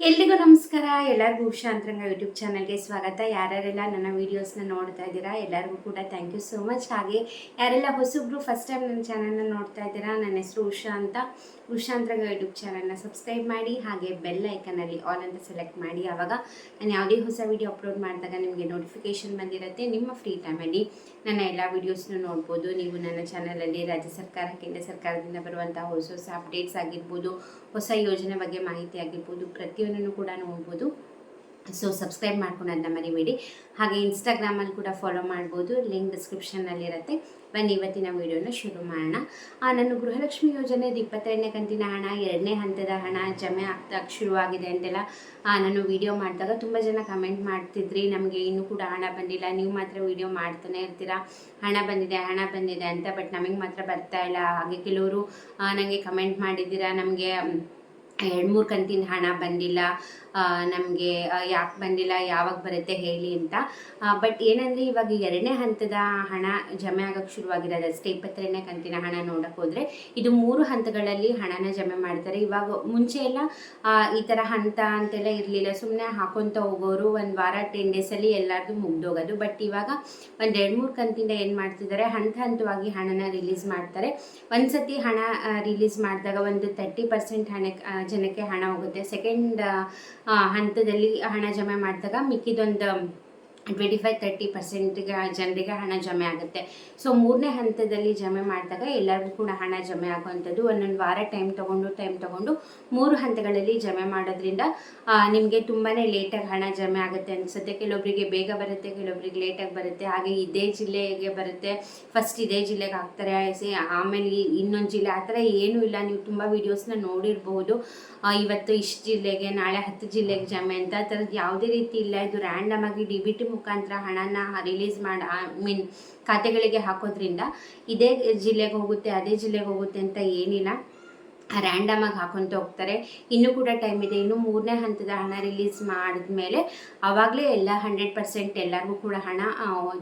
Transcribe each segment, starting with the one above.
ಎಲ್ರಿಗೂ ನಮಸ್ಕಾರ. ಎಲ್ಲರಿಗೂ ಉಷಾ ಅಂತರಂಗ ಯೂಟ್ಯೂಬ್ ಚಾನಲ್ಗೆ ಸ್ವಾಗತ. ಯಾರ್ಯಾರೆಲ್ಲ ನನ್ನ ವೀಡಿಯೋಸ್ನ ನೋಡ್ತಾ ಇದ್ದೀರಾ, ಎಲ್ಲರಿಗೂ ಕೂಡ ಥ್ಯಾಂಕ್ ಯು ಸೋ ಮಚ್ ಹಾಗೆ ಯಾರೆಲ್ಲ ಹೊಸಬ್ರು ಫಸ್ಟ್ ಟೈಮ್ ನನ್ನ ಚಾನಲ್ನ ನೋಡ್ತಾ ಇದ್ದೀರಾ, ನನ್ನ ಹೆಸರು ಉಷಾ ಅಂತ. ಉಷಾ ಅಂತರಂಗ ಯೂಟ್ಯೂಬ್ ಚಾನಲ್ನ ಸಬ್ಸ್ಕ್ರೈಬ್ ಮಾಡಿ, ಹಾಗೆ ಬೆಲ್ ಐಕನಲ್ಲಿ ಆಲ್ ಅಂತ ಸೆಲೆಕ್ಟ್ ಮಾಡಿ. ಆವಾಗ ನಾನು ಯಾವುದೇ ಹೊಸ ವೀಡಿಯೋ ಅಪ್ಲೋಡ್ ಮಾಡಿದಾಗ ನಿಮಗೆ ನೋಟಿಫಿಕೇಶನ್ ಬಂದಿರುತ್ತೆ. ನಿಮ್ಮ ಫ್ರೀ ಟೈಮಲ್ಲಿ ನನ್ನ ಎಲ್ಲ ವೀಡಿಯೋಸ್ನೂ ನೋಡ್ಬೋದು. ನೀವು ನನ್ನ ಚಾನಲಲ್ಲಿ ರಾಜ್ಯ ಸರ್ಕಾರ, ಕೇಂದ್ರ ಸರ್ಕಾರದಿಂದ ಬರುವಂಥ ಹೊಸ ಹೊಸ ಅಪ್ಡೇಟ್ಸ್ ಆಗಿರ್ಬೋದು, ಹೊಸ ಯೋಜನೆ ಬಗ್ಗೆ ಮಾಹಿತಿ ಆಗಿರ್ಬೋದು, ಪ್ರತಿಯೊಂದನ್ನು ಕೂಡ ನೋಡ್ಬೋದು. ಸೊ ಸಬ್ಸ್ಕ್ರೈಬ್ ಮಾಡ್ಕೊಳೋದನ್ನ ಮರಿಬೇಡಿ. ಹಾಗೆ ಇನ್ಸ್ಟಾಗ್ರಾಮಲ್ಲಿ ಕೂಡ ಫಾಲೋ ಮಾಡ್ಬೋದು. ಲಿಂಕ್ ಡಿಸ್ಕ್ರಿಪ್ಷನ್ನಲ್ಲಿರುತ್ತೆ ಬನ್ನಿ, ಇವತ್ತಿನ ವೀಡಿಯೋನ ಶುರು ಮಾಡೋಣ. ನನ್ನ ಗೃಹಲಕ್ಷ್ಮಿ ಯೋಜನೆದು ಇಪ್ಪತ್ತೆರಡನೇ ಕಂತಿನ ಹಣ, ಎರಡನೇ ಹಂತದ ಹಣ ಜಮೆ ಆಗ್ತಾ ಶುರುವಾಗಿದೆ ಅಂತೆಲ್ಲ ನಾನು ವಿಡಿಯೋ ಮಾಡಿದಾಗ ತುಂಬ ಜನ ಕಮೆಂಟ್ ಮಾಡ್ತಿದ್ರಿ. ನಮಗೆ ಇನ್ನೂ ಕೂಡ ಹಣ ಬಂದಿಲ್ಲ. ನೀವು ಮಾತ್ರ ವಿಡಿಯೋ ಮಾಡ್ತಾನೆ ಇರ್ತೀರಾ? ಹಣ ಬಂದಿದೆ ಹಣ ಬಂದಿದೆ ಅಂತ ಬಟ್ ನಮಗೆ ಮಾತ್ರ ಬರ್ತಾ ಇಲ್ಲ. ಹಾಗೆ ಕೆಲವರು ನನಗೆ ಕಮೆಂಟ್ ಮಾಡಿದ್ದೀರಾ? ನಮಗೆ ಎರಡು ಮೂರು ಕಂತಿನ ಹಣ ಬಂದಿಲ್ಲ. ನಮಗೆ ಯಾಕೆ ಬಂದಿಲ್ಲ, ಯಾವಾಗ ಬರುತ್ತೆ ಹೇಳಿ ಅಂತ. ಬಟ್ ಏನಂದರೆ ಇವಾಗ ಎರಡನೇ ಹಂತದ ಹಣ ಜಮೆ ಆಗೋಕ್ಕೆ ಶುರುವಾಗಿರೋದು ಅಷ್ಟೇ. ಇಪ್ಪತ್ತೆರಡನೇ ಕಂತಿನ ಹಣ ನೋಡೋಕೆ ಹೋದರೆ ಇದು ಮೂರು ಹಂತಗಳಲ್ಲಿ ಹಣನ ಜಮೆ ಮಾಡ್ತಾರೆ. ಇವಾಗ ಮುಂಚೆ ಎಲ್ಲ ಈ ಥರ ಹಂತ ಅಂತೆಲ್ಲ ಇರಲಿಲ್ಲ. ಸುಮ್ಮನೆ ಹಾಕೊತ ಹೋಗೋರು ಒಂದು ವಾರ ಟೆನ್ ಡೇಸಲ್ಲಿ ಎಲ್ಲರದು ಮುಗ್ದೋಗೋದು. ಬಟ್ ಇವಾಗ ಒಂದು ಎರಡು ಮೂರು ಕಂತಿಂದ ಏನು ಮಾಡ್ತಿದ್ದಾರೆ, ಹಂತ ಹಂತವಾಗಿ ಹಣನ ರಿಲೀಸ್ ಮಾಡ್ತಾರೆ. ಒಂದ್ಸತಿ ಹಣ ರಿಲೀಸ್ ಮಾಡಿದಾಗ ಒಂದು ತರ್ಟಿ ಪರ್ಸೆಂಟ್ ಹಣಕ್ಕೆ ಜನಕ್ಕೆ ಹಣ ಹೋಗುತ್ತೆ. ಸೆಕೆಂಡ್ ಹಂತದಲ್ಲಿ ಹಣ ಜಮೆ ಮಾಡಿದಾಗ ಮಿಕ್ಕಿದೊಂದು ಟ್ವೆಂಟಿ ಫೈವ್ ತರ್ಟಿ ಪರ್ಸೆಂಟ್ಗೆ ಜನರಿಗೆ ಹಣ ಜಮೆ ಆಗುತ್ತೆ. ಸೊ ಮೂರನೇ ಹಂತದಲ್ಲಿ ಜಮೆ ಮಾಡಿದಾಗ ಎಲ್ಲರಿಗೂ ಕೂಡ ಹಣ ಜಮೆ ಆಗುವಂಥದ್ದು. ಒಂದೊಂದು ವಾರ ಟೈಮ್ ತೊಗೊಂಡು ಟೈಮ್ ತೊಗೊಂಡು ಮೂರು ಹಂತಗಳಲ್ಲಿ ಜಮೆ ಮಾಡೋದ್ರಿಂದ ನಿಮಗೆ ತುಂಬಾ ಲೇಟಾಗಿ ಹಣ ಜಮೆ ಆಗುತ್ತೆ ಅನಿಸುತ್ತೆ ಕೆಲವೊಬ್ಬರಿಗೆ ಬೇಗ ಬರುತ್ತೆ ಕೆಲವೊಬ್ಬರಿಗೆ ಲೇಟಾಗಿ ಬರುತ್ತೆ. ಹಾಗೆ ಇದೇ ಜಿಲ್ಲೆಗೆ ಬರುತ್ತೆ. ಫಸ್ಟ್ ಇದೇ ಜಿಲ್ಲೆಗೆ ಹಾಕ್ತಾರೆ. ಆಮೇಲೆ ಇನ್ನೊಂದು ಜಿಲ್ಲೆ, ಆ ಥರ ಏನೂ ಇಲ್ಲ. ನೀವು ತುಂಬ ವೀಡಿಯೋಸ್ನ ನೋಡಿರ್ಬೋದು. ಇವತ್ತು ಇಷ್ಟು ಜಿಲ್ಲೆಗೆ, ನಾಳೆ ಹತ್ತು ಜಿಲ್ಲೆಗೆ ಜಮೆ ಅಂತ. ಆ ಥರದ್ದು ಯಾವುದೇ ರೀತಿ ಇಲ್ಲ. ಇದು ರ್ಯಾಂಡಮ್ ಆಗಿ ಡಿ ಮುಖಾಂತರ ಹಣನ ರಿಲೀಸ್ ಮಾಡಿ ಐ ಮೀನ್ ಖಾತೆಗಳಿಗೆ ಹಾಕೋದ್ರಿಂದ ಇದೇ ಜಿಲ್ಲೆಗೆ ಹೋಗುತ್ತೆ, ಅದೇ ಜಿಲ್ಲೆಗೆ ಹೋಗುತ್ತೆ ಅಂತ ಏನಿಲ್ಲ. ರ್ಯಾಂಡಮ್ ಆಗಿ ಹಾಕೊಂತ ಹೋಗ್ತಾರೆ. ಇನ್ನೂ ಕೂಡ ಟೈಮ್ ಇದೆ. ಇನ್ನು ಮೂರನೇ ಹಂತದ ಹಣ ರಿಲೀಸ್ ಮಾಡಿದ್ಮೇಲೆ ಆವಾಗಲೇ ಎಲ್ಲ ಹಂಡ್ರೆಡ್ ಪರ್ಸೆಂಟ್ ಎಲ್ಲರಿಗೂ ಕೂಡ ಹಣ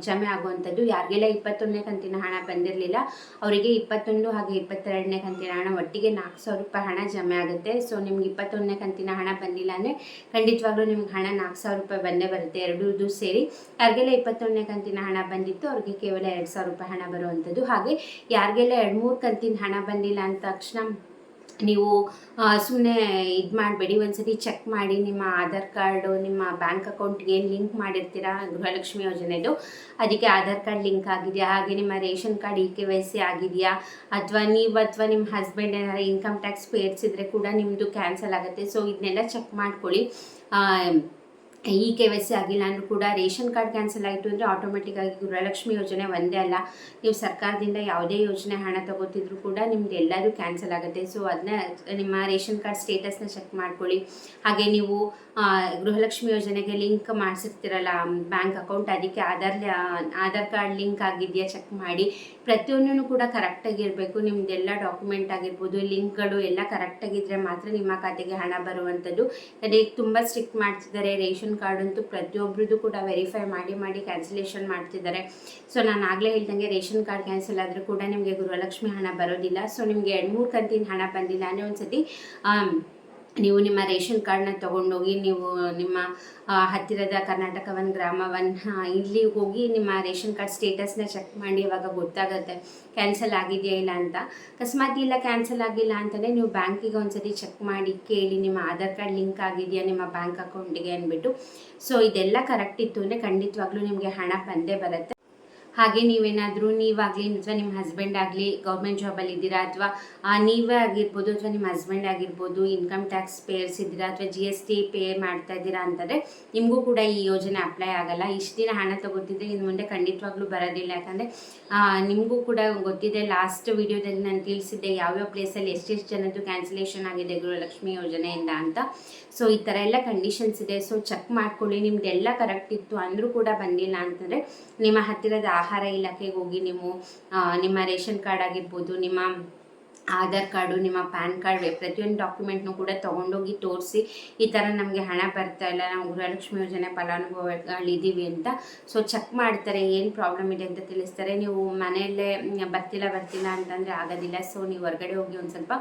ಜಮೆ ಆಗುವಂಥದ್ದು. ಯಾರಿಗೆಲ್ಲ ಇಪ್ಪತ್ತೊಂದನೇ ಕಂತಿನ ಹಣ ಬಂದಿರಲಿಲ್ಲ, ಅವರಿಗೆ ಇಪ್ಪತ್ತೊಂದು ಹಾಗೆ ಇಪ್ಪತ್ತೆರಡನೇ ಕಂತಿನ ಹಣ ಒಟ್ಟಿಗೆ ನಾಲ್ಕು ಸಾವಿರ ರೂಪಾಯಿ ಹಣ ಜಮೆ ಆಗುತ್ತೆ. ಸೊ ನಿಮ್ಗೆ ಇಪ್ಪತ್ತೊಂದನೇ ಕಂತಿನ ಹಣ ಬಂದಿಲ್ಲ ಅಂದರೆ ಖಂಡಿತವಾಗ್ಲೂ ನಿಮ್ಗೆ ಹಣ ನಾಲ್ಕು ಸಾವಿರ ರೂಪಾಯಿ ಬಂದೇ ಬರುತ್ತೆ ಎರಡೂ ಸೇರಿ. ಯಾರಿಗೆಲ್ಲ ಇಪ್ಪತ್ತೊಂದನೇ ಕಂತಿನ ಹಣ ಬಂದಿತ್ತು ಅವ್ರಿಗೆ ಕೇವಲ ಎರಡು ಸಾವಿರ ರೂಪಾಯಿ ಹಣ ಬರುವಂಥದ್ದು. ಹಾಗೆ ಯಾರಿಗೆಲ್ಲ ಎರಡು ಮೂರು ಕಂತಿನ ಹಣ ಬಂದಿಲ್ಲ ಅಂದ ತಕ್ಷಣ ನೀವು ಸುಮ್ಮನೆ ಇದು ಮಾಡಬೇಡಿ, ಒಂದ್ಸತಿ ಚೆಕ್ ಮಾಡಿ ನಿಮ್ಮ ಆಧಾರ್ ಕಾರ್ಡು, ನಿಮ್ಮ ಬ್ಯಾಂಕ್ ಅಕೌಂಟ್ಗೆ ಏನು ಲಿಂಕ್ ಮಾಡಿರ್ತೀರಾ, ಗೃಹಲಕ್ಷ್ಮಿ ಯೋಜನೆದು. ಅದಕ್ಕೆ ಆಧಾರ್ ಕಾರ್ಡ್ ಲಿಂಕ್ ಆಗಿದೆಯಾ, ಹಾಗೆ ನಿಮ್ಮ ration card E K Y C ಆಗಿದೆಯಾ, ಅಥವಾ ನೀವು, ಅಥವಾ ನಿಮ್ಮ ಹಸ್ಬೆಂಡ್ ಏನಾದ್ರು ಇನ್ಕಮ್ ಟ್ಯಾಕ್ಸ್ ಪೇರ್ಸಿದ್ರೆ ಕೂಡ ನಿಮ್ಮದು ಕ್ಯಾನ್ಸಲ್ ಆಗುತ್ತೆ. ಸೊ ಇದನ್ನೆಲ್ಲ ಚೆಕ್ ಮಾಡ್ಕೊಳ್ಳಿ. ಇ ಕೆ ವೈ ಸಿ ಆಗಿಲ್ಲ ಅಂದರೂ ಕೂಡ ರೇಷನ್ ಕಾರ್ಡ್ ಕ್ಯಾನ್ಸಲ್ ಆಯಿತು ಅಂದರೆ ಆಟೋಮೆಟಿಕ್ಕಾಗಿ ಗೃಹಲಕ್ಷ್ಮಿ ಯೋಜನೆ ಒಂದೇ ಅಲ್ಲ. ನೀವು ಸರ್ಕಾರದಿಂದ ಯಾವುದೇ ಯೋಜನೆ ಹಣ ತಗೋತಿದ್ರು ಕೂಡ ನಿಮ್ದು ಎಲ್ಲರೂ ಕ್ಯಾನ್ಸಲ್ ಆಗುತ್ತೆ. ಸೊ ಅದನ್ನ ನಿಮ್ಮ ರೇಷನ್ ಕಾರ್ಡ್ ಸ್ಟೇಟಸ್ನ ಚೆಕ್ ಮಾಡ್ಕೊಳ್ಳಿ. ಹಾಗೆ ನೀವು ಗೃಹಲಕ್ಷ್ಮಿ ಯೋಜನೆಗೆ ಲಿಂಕ್ ಮಾಡಿಸಿರ್ತೀರಲ್ಲ ಬ್ಯಾಂಕ್ ಅಕೌಂಟ್ ಅದಕ್ಕೆ ಆಧಾರ್ ಆಧಾರ್ ಕಾರ್ಡ್ ಲಿಂಕ್ ಆಗಿದೆಯಾ ಚೆಕ್ ಮಾಡಿ. ಪ್ರತಿಯೊಂದೂ ಕೂಡ ಕರೆಕ್ಟಾಗಿರಬೇಕು ನಿಮ್ಮದೆಲ್ಲ ಡಾಕ್ಯುಮೆಂಟ್ ಆಗಿರ್ಬೋದು ಲಿಂಕ್ಗಳು ಎಲ್ಲ ಕರೆಕ್ಟಾಗಿದ್ದರೆ ಮಾತ್ರ ನಿಮ್ಮ ಖಾತೆಗೆ ಹಣ ಬರುವಂಥದ್ದು. ಅದಕ್ಕೆ ತುಂಬ ಸ್ಟ್ರಿಕ್ಟ್ ಮಾಡ್ತಿದ್ದಾರೆ. ರೇಷನ್ ಕಾರ್ಡ್ ಅಂತೂ ಪ್ರತಿಯೊಬ್ಬರದ್ದು ಕೂಡ ವೆರಿಫೈ ಮಾಡಿ ಮಾಡಿ ಕ್ಯಾನ್ಸಲೇಷನ್ ಮಾಡ್ತಿದ್ದಾರೆ. ಸೊ ನಾನು ಆಗಲೇ ಹೇಳ್ದಂಗೆ ರೇಷನ್ ಕಾರ್ಡ್ ಕ್ಯಾನ್ಸಲ್ ಆದರೂ ಕೂಡ ನಿಮಗೆ ಗೃಹಲಕ್ಷ್ಮಿ ಹಣ ಬರೋದಿಲ್ಲ. ಸೊ ನಿಮಗೆ ಎರಡು ಮೂರು ಕಂತಿನ ಹಣ ಬಂದಿಲ್ಲ ಅಂದರೆ ಒಂದ್ಸತಿ ಆಮ್, ನೀವು ನಿಮ್ಮ ರೇಷನ್ ಕಾರ್ಡ್ನ ತೊಗೊಂಡೋಗಿ ನೀವು ನಿಮ್ಮ ಹತ್ತಿರದ ಕರ್ನಾಟಕ ಒನ್ ಗ್ರಾಮ ಒನ್ ಇಲ್ಲಿ ಹೋಗಿ ನಿಮ್ಮ ರೇಷನ್ ಕಾರ್ಡ್ ಸ್ಟೇಟಸ್ನ ಚೆಕ್ ಮಾಡಿ ಇವಾಗ ಗೊತ್ತಾಗುತ್ತೆ. ಕ್ಯಾನ್ಸಲ್ ಆಗಿದೆಯಾ ಇಲ್ಲ ಅಂತ. ಅಕಸ್ಮಾತ್ ಇಲ್ಲ, ಕ್ಯಾನ್ಸಲ್ ಆಗಿಲ್ಲ ಅಂತಲೇ ನೀವು ಬ್ಯಾಂಕಿಗೆ ಒಂದ್ಸತಿ ಚೆಕ್ ಮಾಡಿ ಕೇಳಿ ನಿಮ್ಮ ಆಧಾರ್ ಕಾರ್ಡ್ ಲಿಂಕ್ ಆಗಿದೆಯಾ ನಿಮ್ಮ ಬ್ಯಾಂಕ್ ಅಕೌಂಟಿಗೆ ಅಂದ್ಬಿಟ್ಟು. ಸೊ, ಇದೆಲ್ಲ ಕರೆಕ್ಟ್ ಇತ್ತು ಅಂದರೆ ಖಂಡಿತವಾಗ್ಲೂ ನಿಮಗೆ ಹಣ ಬಂದೇ ಬರುತ್ತೆ. ಹಾಗೆ ನೀವೇನಾದರೂ ನೀವಾಗಲಿ ಅಥವಾ ನಿಮ್ಮ ಹಸ್ಬೆಂಡ್ ಆಗಲಿ ಗೌರ್ಮೆಂಟ್ ಜಾಬಲ್ಲಿ ಇದ್ದೀರಾ ಅಥವಾ ನೀವೇ ಆಗಿರ್ಬೋದು ಅಥವಾ ನಿಮ್ಮ ಹಸ್ಬೆಂಡ್ ಆಗಿರ್ಬೋದು ಇನ್ಕಮ್ ಟ್ಯಾಕ್ಸ್ ಪೇರ್ಸ್ ಇದ್ದೀರಾ ಅಥವಾ ಜಿ ಎಸ್ ಟಿ ಪೇ ಮಾಡ್ತಾ ಇದ್ದೀರಾ ಅಂತಂದರೆ ನಿಮಗೂ ಕೂಡ ಈ ಯೋಜನೆ ಅಪ್ಲೈ ಆಗಲ್ಲ. ಇಷ್ಟು ದಿನ ಹಣ ತಗೋತಿದ್ರೆ ಇನ್ನು ಮುಂದೆ ಖಂಡಿತವಾಗ್ಲೂ ಬರೋದಿಲ್ಲ. ಯಾಕಂದರೆ ನಿಮಗೂ ಕೂಡ ಗೊತ್ತಿದೆ ಲಾಸ್ಟ್ ವಿಡಿಯೋದಲ್ಲಿ ನಾನು ತಿಳಿಸಿದ್ದೆ ಯಾವ್ಯಾವ ಪ್ಲೇಸಲ್ಲಿ ಎಷ್ಟೆಷ್ಟು ಜನದ್ದು ಕ್ಯಾನ್ಸಲೇಷನ್ ಆಗಿದೆ ಗೃಹಲಕ್ಷ್ಮಿ ಯೋಜನೆಯಿಂದ ಅಂತ. ಸೊ ಈ ಥರ ಎಲ್ಲ ಕಂಡೀಷನ್ಸ್ ಇದೆ. ಸೊ ಚೆಕ್ ಮಾಡ್ಕೊಳ್ಳಿ. ನಿಮ್ದೆಲ್ಲ ಕರೆಕ್ಟ್ ಇತ್ತು ಅಂದರೂ ಕೂಡ ಬಂದಿಲ್ಲ ಅಂತಂದರೆ ನಿಮ್ಮ ಹತ್ತಿರದ ಆಹಾರ ಇಲಾಖೆಗೆ ಹೋಗಿ ನೀವು ನಿಮ್ಮ ರೇಷನ್ ಕಾರ್ಡ್ ಆಗಿರ್ಬೋದು ನಿಮ್ಮ ಆಧಾರ್ ಕಾರ್ಡು, ನಿಮ್ಮ ಪ್ಯಾನ್ ಕಾರ್ಡ್ ಪ್ರತಿಯೊಂದು ಡಾಕ್ಯುಮೆಂಟ್ನು ಕೂಡ ತೊಗೊಂಡೋಗಿ ತೋರಿಸಿ ಈ ಥರ ನಮಗೆ ಹಣ ಬರ್ತಾ ಇಲ್ಲ, ನಾವು ಗೃಹಲಕ್ಷ್ಮಿ ಯೋಜನೆ ಫಲಾನುಭವಿಗಳಿದ್ದೀವಿ ಅಂತ. ಸೊ ಚೆಕ್ ಮಾಡ್ತಾರೆ, ಏನು ಪ್ರಾಬ್ಲಮ್ ಇದೆ ಅಂತ ತಿಳಿಸ್ತಾರೆ. ನೀವು ಮನೆಯಲ್ಲೇ ಬರ್ತಿಲ್ಲ ಬರ್ತಿಲ್ಲ ಅಂತಂದರೆ ಆಗೋದಿಲ್ಲ. ಸೊ ನೀವು ಹೊರಗಡೆ ಹೋಗಿ ಒಂದು ಸ್ವಲ್ಪ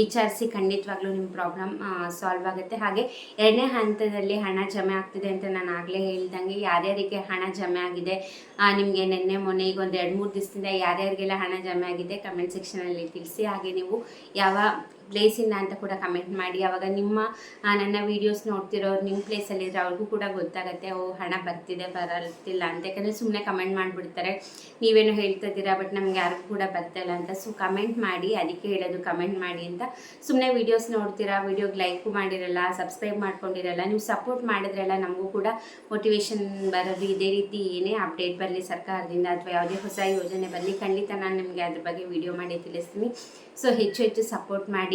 ವಿಚಾರಿಸಿ, ಖಂಡಿತವಾಗ್ಲೂ ನಿಮ್ಮ ಪ್ರಾಬ್ಲಮ್ ಸಾಲ್ವ್ ಆಗುತ್ತೆ. ಹಾಗೆ ಎರಡನೇ ಹಂತದಲ್ಲಿ ಹಣ ಜಮೆ ಆಗ್ತಿದೆ ಅಂತ ನಾನು ಆಗಲೇ ಹೇಳ್ದಂಗೆ, ಯಾರ್ಯಾರಿಗೆ ಹಣ ಜಮೆ ಆಗಿದೆ ನಿಮಗೆ ನಿನ್ನೆ ಮೊನ್ನೆ ಈಗ ಒಂದು ಎರಡು ಮೂರು ದಿವಸದಿಂದ ಯಾರ್ಯಾರಿಗೆಲ್ಲ ಹಣ ಜಮೆ ಆಗಿದೆ ಕಮೆಂಟ್ ಸೆಕ್ಷನಲ್ಲಿ ತಿಳಿಸಿ. ಹಾಗೆ ನೀವು ಯಾವ ಪ್ಲೇಸಿಂದ ಅಂತ ಕೂಡ ಕಮೆಂಟ್ ಮಾಡಿ. ಆವಾಗ ನಿಮ್ಮ ನನ್ನ ವೀಡಿಯೋಸ್ ನೋಡ್ತಿರೋರು ನಿಮ್ಮ ಪ್ಲೇಸಲ್ಲಿದ್ದರೆ ಅವ್ರಿಗೂ ಕೂಡ ಗೊತ್ತಾಗುತ್ತೆ, ಓ, ಹಣ ಬರ್ತಿದೆ ಬರತ್ತಿಲ್ಲ ಅಂತ. ಯಾಕಂದರೆ ಸುಮ್ಮನೆ ಕಮೆಂಟ್ ಮಾಡಿಬಿಡ್ತಾರೆ. ನೀವೇನು ಹೇಳ್ತಾ ಇದ್ದೀರಾ ಬಟ್ ನಮ್ಗೆ ಯಾರಿಗೂ ಕೂಡ ಬರ್ತಾ ಇಲ್ಲ ಅಂತ. ಸೊ ಕಮೆಂಟ್ ಮಾಡಿ, ಅದಕ್ಕೆ ಹೇಳೋದು ಕಮೆಂಟ್ ಮಾಡಿ ಅಂತ. ಸುಮ್ಮನೆ ವೀಡಿಯೋಸ್ ನೋಡ್ತೀರಾ ವೀಡಿಯೋಗೆ ಲೈಕು ಮಾಡಿರಲ್ಲ ಸಬ್ಸ್ಕ್ರೈಬ್ ಮಾಡ್ಕೊಂಡಿರಲ್ಲ, ನೀವು ಸಪೋರ್ಟ್ ಮಾಡಿದ್ರೆಲ್ಲ ನಮಗೂ ಕೂಡ ಮೋಟಿವೇಶನ್ ಬರೋದು ಇದೇ ರೀತಿ ಏನೇ ಅಪ್ಡೇಟ್ ಬರಲಿ ಸರ್ಕಾರದಿಂದ ಅಥವಾ ಯಾವುದೇ ಹೊಸ ಯೋಜನೆ ಬರಲಿ, ಖಂಡಿತ ನಾನು ನಿಮಗೆ ಅದ್ರ ಬಗ್ಗೆ ವಿಡಿಯೋ ಮಾಡಿ ತಿಳಿಸ್ತೀನಿ. ಸೊ ಹೆಚ್ಚು ಹೆಚ್ಚು ಸಪೋರ್ಟ್ ಮಾಡಿ.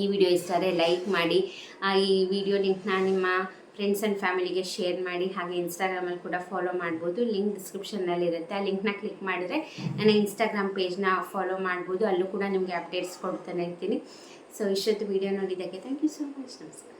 ಈ ವಿಡಿಯೋ ಇಷ್ಟ ಆದರೆ ಲೈಕ್ ಮಾಡಿ. ಈ ವಿಡಿಯೋ ಲಿಂಕ್ನ ನಿಮ್ಮ ಫ್ರೆಂಡ್ಸ್ ಆ್ಯಂಡ್ ಫ್ಯಾಮಿಲಿಗೆ ಶೇರ್ ಮಾಡಿ. ಹಾಗೆ ಇನ್ಸ್ಟಾಗ್ರಾಮಲ್ಲಿ ಕೂಡ ಫಾಲೋ ಮಾಡ್ಬೋದು. ಲಿಂಕ್ ಡಿಸ್ಕ್ರಿಪ್ಷನ್ನಲ್ಲಿರುತ್ತೆ ಆ ಲಿಂಕ್ನ ಕ್ಲಿಕ್ ಮಾಡಿದ್ರೆ ನನ್ನ ಇನ್ಸ್ಟಾಗ್ರಾಮ್ ಪೇಜ್ನ ಫಾಲೋ ಮಾಡ್ಬೋದು. ಅಲ್ಲೂ ಕೂಡ ನಿಮಗೆ ಅಪ್ಡೇಟ್ಸ್ ಕೊಡ್ತಾನೆ ಇರ್ತೀನಿ. ಸೊ ಇಷ್ಟೊತ್ತು ವಿಡಿಯೋ ನೋಡಿದ್ದಕ್ಕೆ ಥ್ಯಾಂಕ್ ಯು ಸೋ ಮಚ್ ನಮಸ್ಕಾರ.